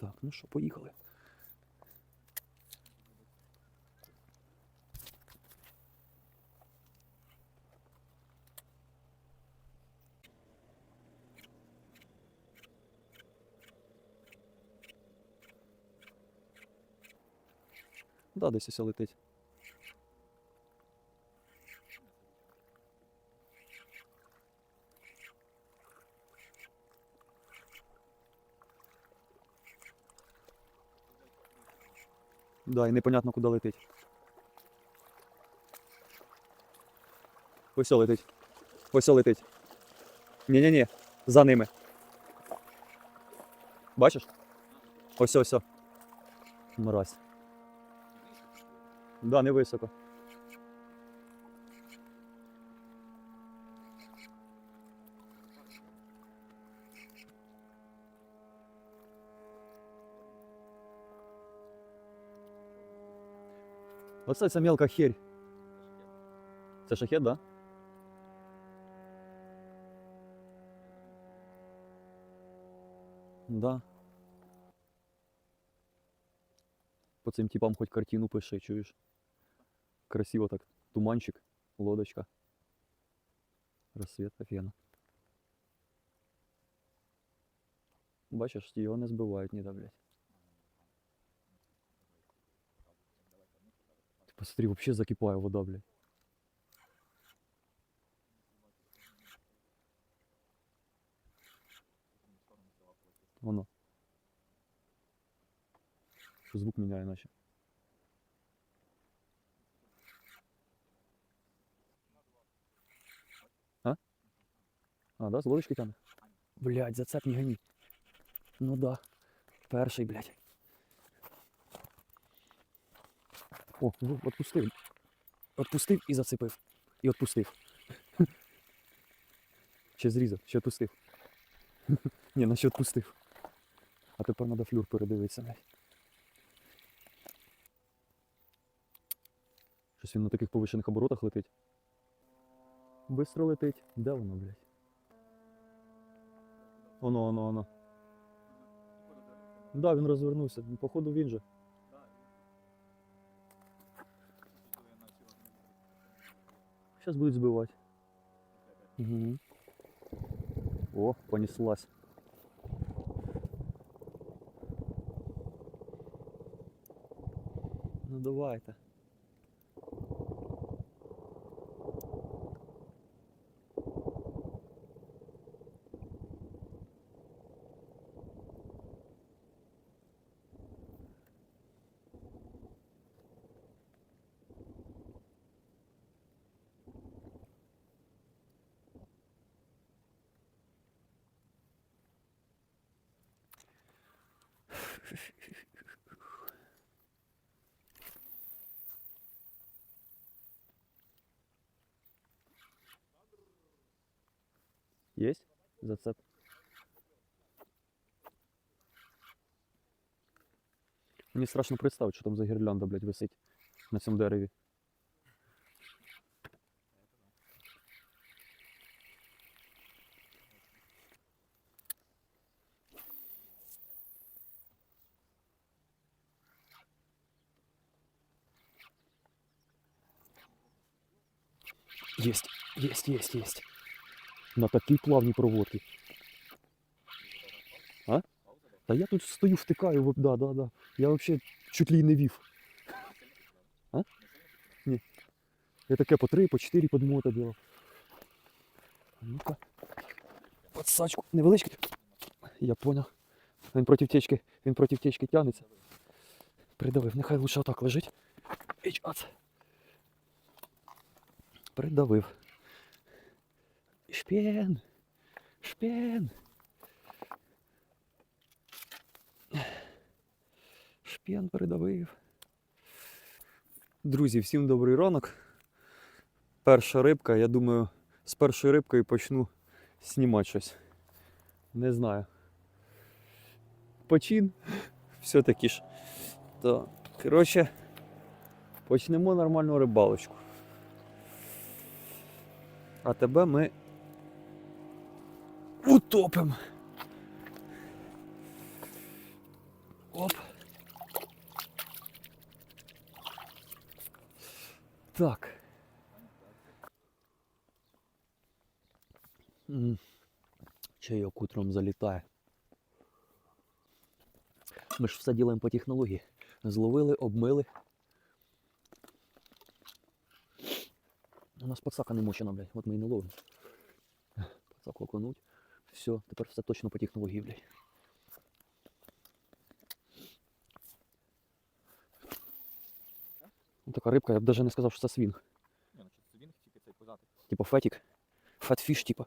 Так, ну що, поїхали. Да, десь ось летить. Да, і непонятно куди летить. Ось летить. Ось летить. Ні-ні-ні, за ними. Бачиш? Ось ось. Мразь. Да, не високо. Оце ця мелка херь. Це шахет, да? Да. По цим типам хоч картину пиши, чуєш? Красиво так. Туманчик, лодочка. Розсвіт офігенно. Бачиш, його не збивають ніде, блядь. Посмотри, вообще закипає вода, блядь. Воно. Що звук міняє наче. А? А, да, з лодочки тягне? Блядь, зацеп не гони. Ну да. Перший, блядь. О, ну, отпустив. І зацепив. І отпустив. Ще зрізав, ще отпустив. Ні, наче отпустив. А тепер треба флюр передивитися. Щось він на таких повищених оборотах летить. Бистро летить. Де воно, блядь? Оно, оно, оно. Да, він розвернувся. Походу він же. Сейчас будет сбивать. Угу. О, понеслась. Ну давай-то. Есть зацеп? Мені страшно представити, що там за гірлянда, блядь, висить на цьому дереві. Есть, есть, есть, есть. На такій плавній проводці. А? Та я тут стою, втикаю, да, да, да. Я взагалі чуть ли не вів. А? Ні. Я таке по три, по чотири подмота делав. Ну-ка. Подсачку. Невеличкий. Я понял. Він проти течки, він проти течки тягнеться. Придавив, нехай лучше отак лежить. Іч, ац. Придавив. Шпен. Шпен. Шпен придавив. Друзі, всім добрий ранок. Перша рибка, я думаю, з першої рибкою почну знімати щось. Не знаю. Почин. Все-таки ж. То, коротше, почнемо нормальну рибалочку а тебе ми утопимо. Оп. Так. Чайок утром залітає. Ми ж все ділимо по технології. Зловили, обмили. У нас пацака не мочена, блядь. От ми і не ловимо. Пацак окунуть. Все, тепер все точно по технології, блядь. Ну, така рибка, я б навіть не сказав, що це свінг. Ні, ну чи це він тільки цей позатик. Типа фетик. Фетфіш, типа.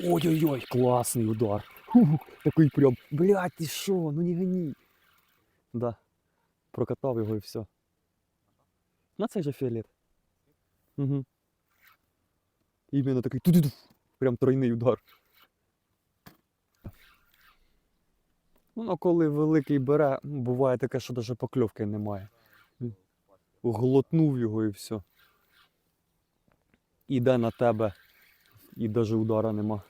Ой-ой-ой, классный удар. Фу, такий прям, блядь, ти що, ну не гони. Да. Прокатав його і все. На цей же фіолет. Угу. Іменно такий ту-ду-ду. Прям тройний удар. Ну, а коли великий бере, буває таке, що навіть покльовки немає. Глотнув його і все. Іде на тебе, і навіть удара нема.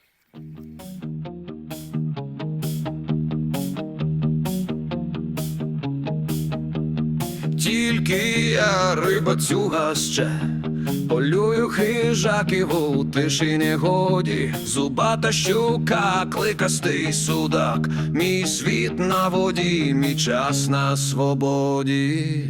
Тільки я риба цюга ще. Полюю хижаків у тиші негоді Зубата щука, кликастий судак. Мій світ на воді, мій час на свободі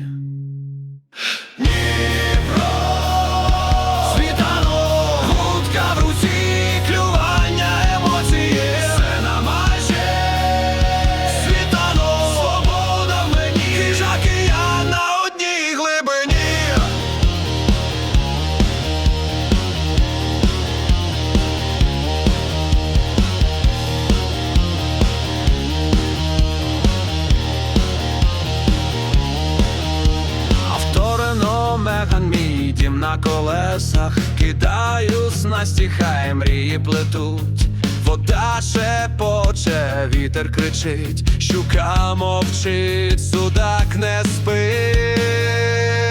Кидаю снасті, мрії плетуть Вода шепоче, вітер кричить, щука мовчить, судак не спить.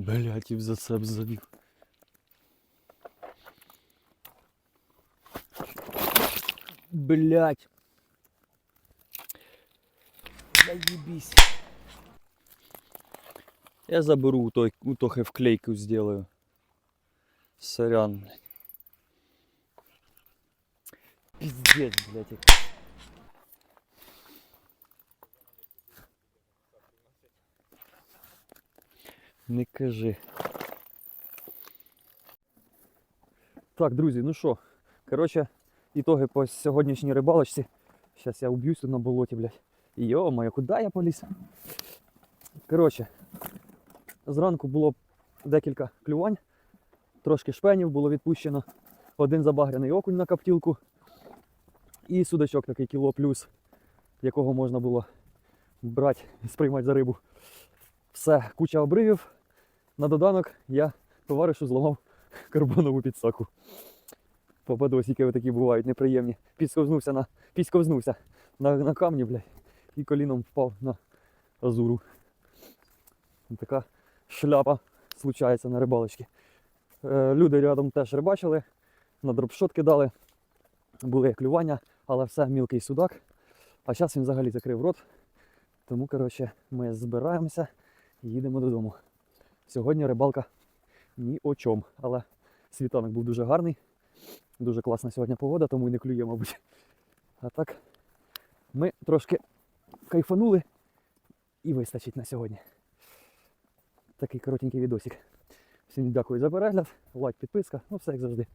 Блять, і в зацеп завів. Блять. Заебись. Я заберу у той, у Тохи вклейку сделаю. Сорян. Пиздец, блядь. Не кажи. Так, друзі, ну що, коротше, ітоги по сьогоднішній рибалочці. Зараз я уб'юсь тут на болоті, блядь. Йо-моє, куди я поліз? Коротше, зранку було декілька клювань, трошки шпенів було відпущено. Один забагряний окунь на каптілку. І судачок такий кіло плюс, якого можна було брати і сприймати за рибу. Все, куча обривів. На доданок я товаришу зламав карбонову підсаку. Попадосики такі бувають неприємні. Підсковзнувся на, підсковзнувся на, на камні, блядь, і коліном впав на азуру. Така шляпа случається на рибалочці. Е, люди рядом теж рибачили, на дропшот кидали, були клювання, але все мілкий судак. А зараз він взагалі закрив рот. Тому, коротше, ми збираємося і їдемо додому. Сьогодні рибалка ні о чому, але світанок був дуже гарний. Дуже класна сьогодні погода, тому і не клює, мабуть. А так, ми трошки кайфанули і вистачить на сьогодні. Такий коротенький відосик. Всім дякую за перегляд, лайк, підписка, ну все як завжди.